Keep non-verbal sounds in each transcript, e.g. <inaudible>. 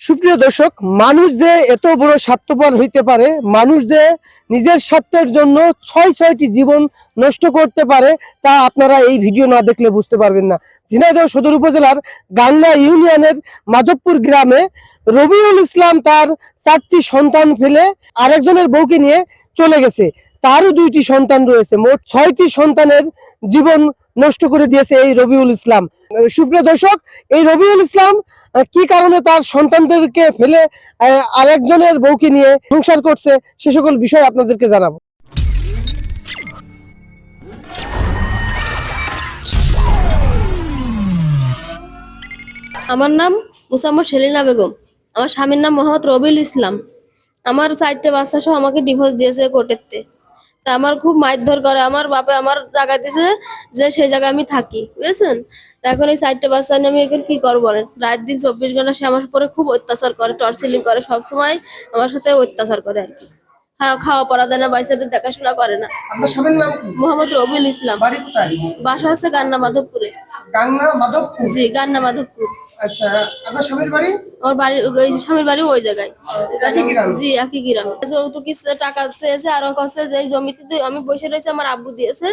সুপ্রিয় দর্শক, মানুষ যে এত বড় স্বার্থপর হইতে পারে, মানুষ যে নিজের স্বার্থের জন্য ছয় ছয়টি জীবন নষ্ট করতে পারে, তা আপনারা এই ভিডিও না দেখলে বুঝতে পারবেন না। ঝিনাইদহ সদর উপজেলার গাংনা ইউনিয়নের মাধবপুর গ্রামে রবিউল ইসলাম তার চারটি সন্তান ফেলে আরেকজনের বউকে নিয়ে চলে গেছে। তারও দুইটি সন্তান রয়েছে। মোট ছয়টি সন্তানের জীবন নষ্ট করে দিয়েছে এই রবিউল ইসলাম। সুপ্রিয় দর্শক, এই রবিউল ইসলাম কি কারণে তার সন্তানদেরকে ফেলে আরেকজনের বউকে নিয়ে সংসার করছে, সে সকল বিষয় আপনাদেরকে জানাব। আমার নাম মুসাম্মদ সেলিনা বেগম। আমার স্বামীর নাম মোহাম্মদ রবিউল ইসলাম। আমার চারটে বাচ্চা সহ আমাকে ডিভোর্স দিয়েছে কোর্টেরতে তা আমার খুব মারধর করে, আমার বাপে আমার জায়গা দিয়েছে যে সেই জায়গায় আমি থাকি, বুঝেছেন? এখন এই চারটে বাচ্চা নিয়ে আমি এখন কি করব? বলেন রাত দিন চব্বিশ ঘণ্টা সে আমার উপরে খুব অত্যাচার করে টর্চিলিং করে সব সময় আমার সাথে অত্যাচার করে আর কি। খাওয়া খাওয়া পড়া দেয় না বাচ্চাদের দেখাশোনা করে না। মোহাম্মদ রবিউল ইসলাম। বাসা হচ্ছে গান্না মাধবপুরে গাংনা মাধবপুর জি গান্না মাধবপুর আচ্ছা আপনার স্বামীর বাড়ি? আমার বাড়ি ওই স্বামীর বাড়ি ওই জায়গায়। জি একই গ্রামে। যৌতুক টাকা চেয়েছে আর ও কাছে যে জমিতে আমি বসে রয়েছে আমার আব্বু দিয়েছে।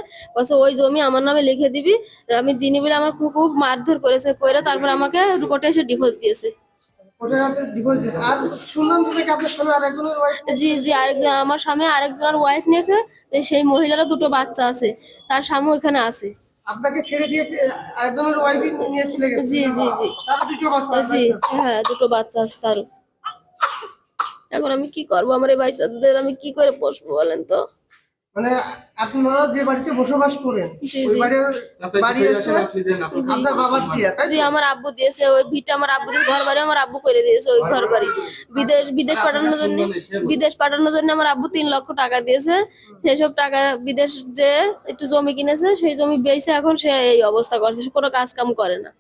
ওই জমি আমার নামে লিখে দিবি। আমি দিনি বলে আমার খুব খুব মারধর করেছে করে তারপর আমাকে কোর্টে এসে ডিভোর্স দিয়েছে। জি জি আরেকজন আমার স্বামী আরেকজনের ওয়াইফ নিয়েছে সেই মহিলারও দুটো বাচ্চা আছে তার স্বামী ওখানে আছে। আপনাকে ছেড়ে দিয়ে আরেকজনের ওয়াইফ নিয়ে চলে গেছে। জি জি জি। তার দুটো বাচ্চা জি হ্যাঁ দুটো বাচ্চা আছে তার এখন আমি কি করব? আমার এই বাচ্চাদের আমি কি করে পোষবো বলেন তো? মানে আপনারা যে বাড়িতে বসবাস করেন ওই। বাড়ির বাড়ি হচ্ছে আপনার বাবার দিয়া তাই জি আমার আব্বু দিয়েছে ওই ভিটা আমার আব্বু দিয়েছে ঘর বাড়ি আমার আব্বু করে দিয়েছে ওই ঘর বাড়ি বিদেশ বিদেশ পাঠানোর জন্য বিদেশ পাঠানোর জন্য আমার আব্বু তিন লক্ষ টাকা দিয়েছে। সেসব টাকা বিদেশ যে একটু জমি কিনেছে সেই জমি বেচে এখন সে এই অবস্থা করছে সে কোনো কাজ কাম করে না।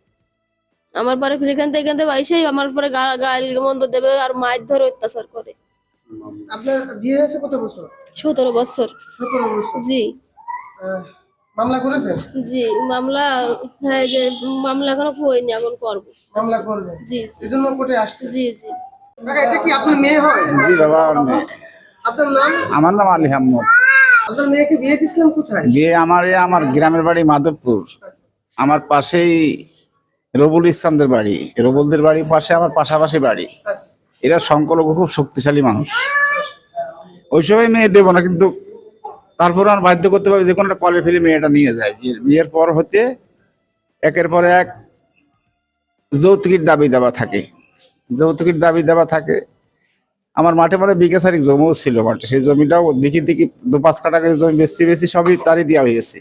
আমার পরে যেখান থেকে এখান থেকে আমার পরে গাল মন্দ দেবে আর মাছ ধরে অত্যাচার করে। আপনার বিয়ে হয়েছে কত বছর? সতেরো বছর। সতেরো বছর। জি। মামলা করেছেন জি মামলা হ্যাঁ যে মামলা এখনও হয়নি এখন করব। মামলা করবেন জি জি। এই জন্য কোর্টে আসছে? জি জি। কাকা এটা কি আপনার মেয়ে হয়? জি বাবা আমার মেয়ে। আপনার নাম? আমার নাম আলী আহমদ। আপনার মেয়েকে বিয়ে দিয়েছিলেন কোথায়? বিয়ে আমার এ আমার গ্রামের বাড়ি মাধবপুর। আমার পাশেই রবুল ইসলামদের বাড়ি। রবুলদের বাড়ির পাশে আমার পাশাপাশি বাড়ি। এরা সংখ্যালঘু খুব শক্তিশালী মানুষ। ওই সময় মেয়ে দেবো না, কিন্তু তারপর আমার বাধ্য করতে পারবে যে কোনো একটা কলে ফেলে মেয়েটা নিয়ে যায়। বিয়ের বিয়ের পর হতে একের পর এক যৌতুকের দাবি দেওয়া থাকে। যৌতুকের দাবি দেওয়া থাকে। আমার মাঠে মানে বিঘা সারিক জমিও ছিল মাঠে। সেই জমিটাও দিকে দিকে দু পাঁচ কাটা করে জমি বেশি বেশি সবই তারই দেওয়া হয়েছে।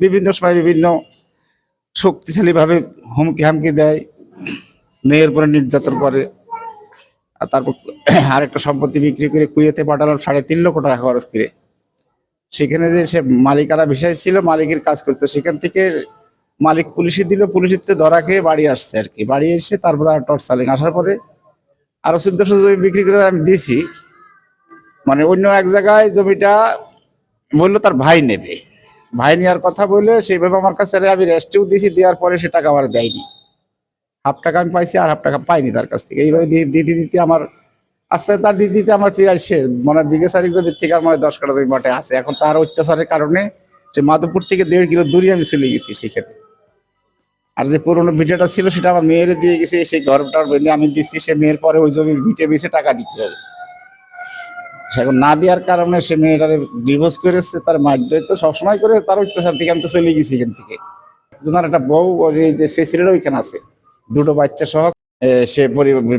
বিভিন্ন সময় বিভিন্ন শক্তিশালীভাবে হুমকি হামকি দেয়। মেয়ের উপরে নির্যাতন করে। আর তারপর <coughs> আরেকটা সম্পত্তি বিক্রি করে কুয়েতে পাঠালাম সাড়ে তিন লক্ষ টাকা খরচ করে। সেখানে যে সে মালিকারা বিষয় ছিল, মালিকের কাজ করতো। সেখান থেকে মালিক পুলিশে দিল, পুলিশের তো ধরা খেয়ে বাড়ি আসছে আর কি। বাড়ি এসে তারপরে আর টর্চালিং আসার পরে আরও চোদ্দশো জমি বিক্রি করে আমি দিয়েছি। মানে অন্য এক জায়গায় জমিটা বলল তার ভাই নেবে। ভাই নেওয়ার কথা বলে সেইভাবে আমার কাছে আমি রেস্টেও দিয়েছি, দেওয়ার পরে সে টাকা আমার দেয়নি। হাফ টাকা আমি পাইছি আর হাফ টাকা পাইনি তার কাছ থেকে। এইভাবে দিতে দিতে আমার আস্তে তার দিতে দিতে আমার প্রায় শেষ। মানে বিঘে সারিক জমির থেকে আমার দশ কাটা জমি মাঠে আছে। এখন তার অত্যাচারের কারণে সে মাধবপুর থেকে দেড় কিলো দূরে আমি চলে গেছি সেখানে। আর যে পুরোনো ভিডিওটা ছিল সেটা আমার মেয়ের দিয়ে গেছে, সেই ঘরটার বেঁধে আমি দিচ্ছি, সে মেয়ের পরে ওই জমি ভিটে বেছে টাকা দিতে হবে। সে এখন না দেওয়ার কারণে সে মেয়েটারে ডিভোর্স করেছে, তার মাধ্যমে তো সবসময় করে তার অত্যাচার থেকে আমি তো চলে গেছি এখান থেকে। তোমার একটা বউ যে- যে সে ছেলেটা ওইখানে আছে। দুটো বাচ্চা সহ সে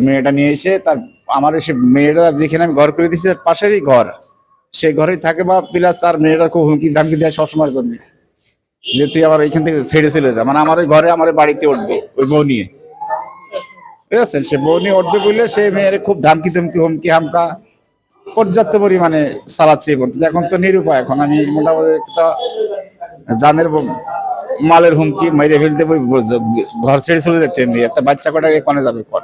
মেয়েটা নিয়ে এসে তার আমার সে মেয়েটা যেখানে আমি ঘর করে দিচ্ছি তার পাশেরই ঘর। সে ঘরেই থাকে বা প্লাস, তার মেয়েটা খুব হুমকি ধামকি দেয় সবসময়ের জন্য। যে তুই আবার ওইখান থেকে ছেড়ে চলে যা। মানে আমার ওই ঘরে, আমার বাড়িতে উঠবে, ওই বউ নিয়ে। ঠিক আছে? সে বউ নিয়ে উঠবে বলে সে মেয়ের খুব ধামকি ধমকি, হুমকি হামকা, পর্যাপ্ত পরিমাণে চালাচ্ছে এখন তো নিরুপায়, এখন আমি মোটামুটি জানের মালের হুমকি মেরে ফেলতে ঘর ছেড়ে চলে যেতে মেয়ে একটা বাচ্চা কটা কনে যাবে কর?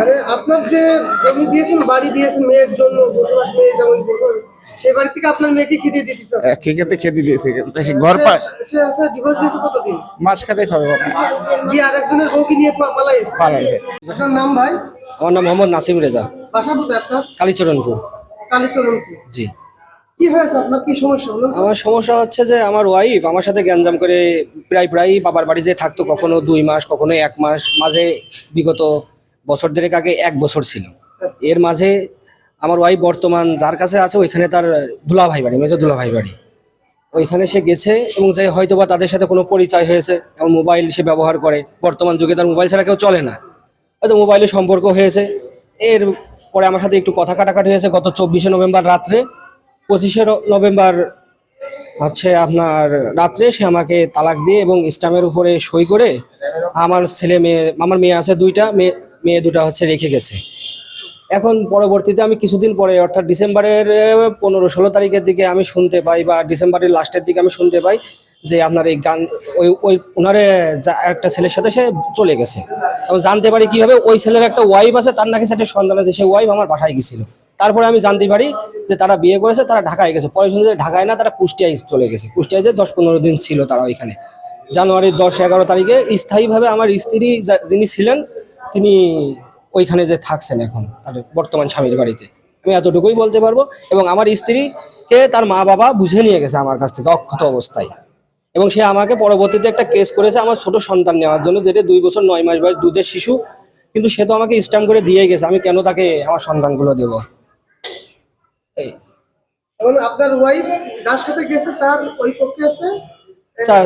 আরে আপনার যে জমি দিয়েছেন বাড়ি দিয়েছেন মেয়ের জন্য বসবাস মেয়ে যেমন বসবাস বাড়ি থেকে আপনার মেয়েকে খেতে দিতেছে খেতে খেতে দিয়েছে। সে ঘর পা সে আছে ডিভোর্স দিয়েছে কতদিন? মাস খাটে খাবে দিয়ে আরেকজনের বউকে নিয়ে পা- পালাইছে। পালাইছে আপনার নাম ভাই? আমার নাম মোহাম্মদ নাসিম রেজা। বাসা কোথায় আপনার? কালীচরণপুর। কালীচরণপুর। জি। কি হয়েছে? আপনার কি সমস্যা হলো আমার সমস্যা হচ্ছে যে আমার ওয়াইফ আমার সাথে গ্যাঞ্জাম করে প্রায় প্রায় বাবার বাড়ি যে থাকতো, কখনো দুই মাস, কখনো এক মাস। মাঝে বিগত বছর দেড়েক আগে এক বছর ছিল। এর মাঝে আমার ওয়াইফ বর্তমান যার কাছে আছে ওইখানে তার দুলাভাই বাড়ি, মেজো দুলাভাই বাড়ি। ওইখানে সে গেছে এবং যে হয়তো বা তাদের সাথে কোনো পরিচয় হয়েছে এবং মোবাইল সে ব্যবহার করে। বর্তমান যুগে তার মোবাইল ছাড়া কেউ চলে না। হয়তো মোবাইলে সম্পর্ক হয়েছে। এর পরে আমার সাথে একটু কথা কাটাকাটি হয়েছে গত চব্বিশে নভেম্বর রাত্রে। পঁচিশে নভেম্বর হচ্ছে আপনার রাত্রে সে আমাকে তালাক দিয়ে এবং স্টামের উপরে সই করে আমার ছেলে মেয়ে, আমার মেয়ে আছে দুইটা, মেয়ে মেয়ে দুটা হচ্ছে রেখে গেছে। এখন পরবর্তীতে আমি কিছুদিন পরে, অর্থাৎ ডিসেম্বরের পনেরো ষোলো তারিখের দিকে আমি শুনতে পাই বা ডিসেম্বরের লাস্টের দিকে আমি শুনতে পাই যে আপনার এই গান ওই ওই ওনারে একটা ছেলের সাথে সে চলে গেছে। এবং জানতে পারি কীভাবে ওই ছেলের একটা ওয়াইফ আছে, তার নাকি সেটা সন্তান আছে সেই ওয়াইফ আমার বাসায় গেছিল। তারপরে আমি জানতে পারি যে তারা বিয়ে করেছে, তারা ঢাকায় গেছে। পরে শুনতে ঢাকায় না, তারা কুষ্টিয়ায় চলে গেছে। কুষ্টিয়ায় যে দশ পনেরো দিন ছিল তারা ওইখানে। জানুয়ারির দশ এগারো তারিখে স্থায়ীভাবে আমার স্ত্রী যিনি ছিলেন, তিনি ওইখানে যে থাকছেন এখন, তার বর্তমান স্বামীর বাড়িতে। আমি এতটুকুই বলতে পারব। এবং আমার স্ত্রীকে তার মা বাবা বুঝে নিয়ে গেছে আমার কাছ থেকে অক্ষত অবস্থায়। এবং সে আমাকে পরবর্তীতে একটা কেস করেছে আমার ছোট সন্তান নেওয়ার জন্য, যেটা দুই বছর, নয় মাস বয়স, দুধের শিশু। কিন্তু সে তো আমাকে স্ট্যাম্প করে দিয়ে গেছে। আমি কেন তাকে আমার সন্তানগুলো দেবো? এই। আপনার ওয়াইফ যার সাথে গেছে তার ওই পক্ষে আছে?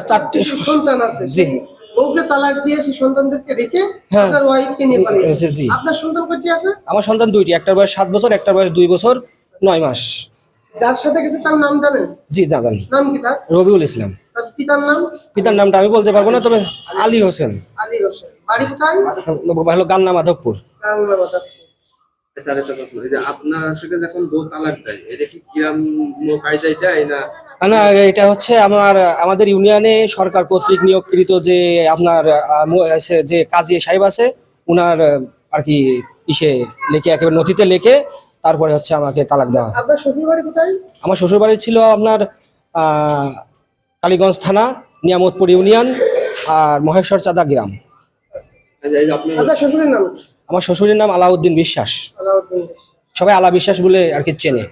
চারটি সন্তান আছে জি। বউকে তালাক দিয়ে সেই সন্তানদেরকে রেখে হ্যাঁ। আপনার ওয়াইফকে নিয়ে পালিয়েছে জি। আপনার সন্তান কয়টি আছে? আমার সন্তান দুইটি একটার বয়স সাত বছর একটার বয়স দুই বছর নয় মাস। যার সাথে গেছে তার নাম জানেন? জি না জানি। নাম কি তার? রবিউল ইসলাম। তার পিতার নাম? পিতার নামটা আমি বলতে পারব না তবে আলী হোসেন। আলী হোসেন। বাড়ি কোথায়? হলো গান্না মাধবপুর। না না এটা হচ্ছে আমার আমাদের ইউনিয়নে সরকার কর্তৃক নিয়োগকৃত যে আপনার যে কাজী সাহেব আছে উনার আর কি ইসে লিখে একেবারে নথিতে লিখে তারপরে হচ্ছে আমাকে তালাক দেওয়া। আপনার শ্বশুর বাড়ি আমার শ্বশুরবাড়ি ছিল আপনার আহ, কালীগঞ্জ থানা নিয়ামতপুর ইউনিয়ন আর মহেশ্বর চাঁদা গ্রাম আচ্ছা, এই যে আপনি আপনার শ্বশুরের নাম? আমার শ্বশুরের নাম আলাউদ্দিন বিশ্বাস। সবাই আলা বিশ্বাস বলে আর কি চেনে।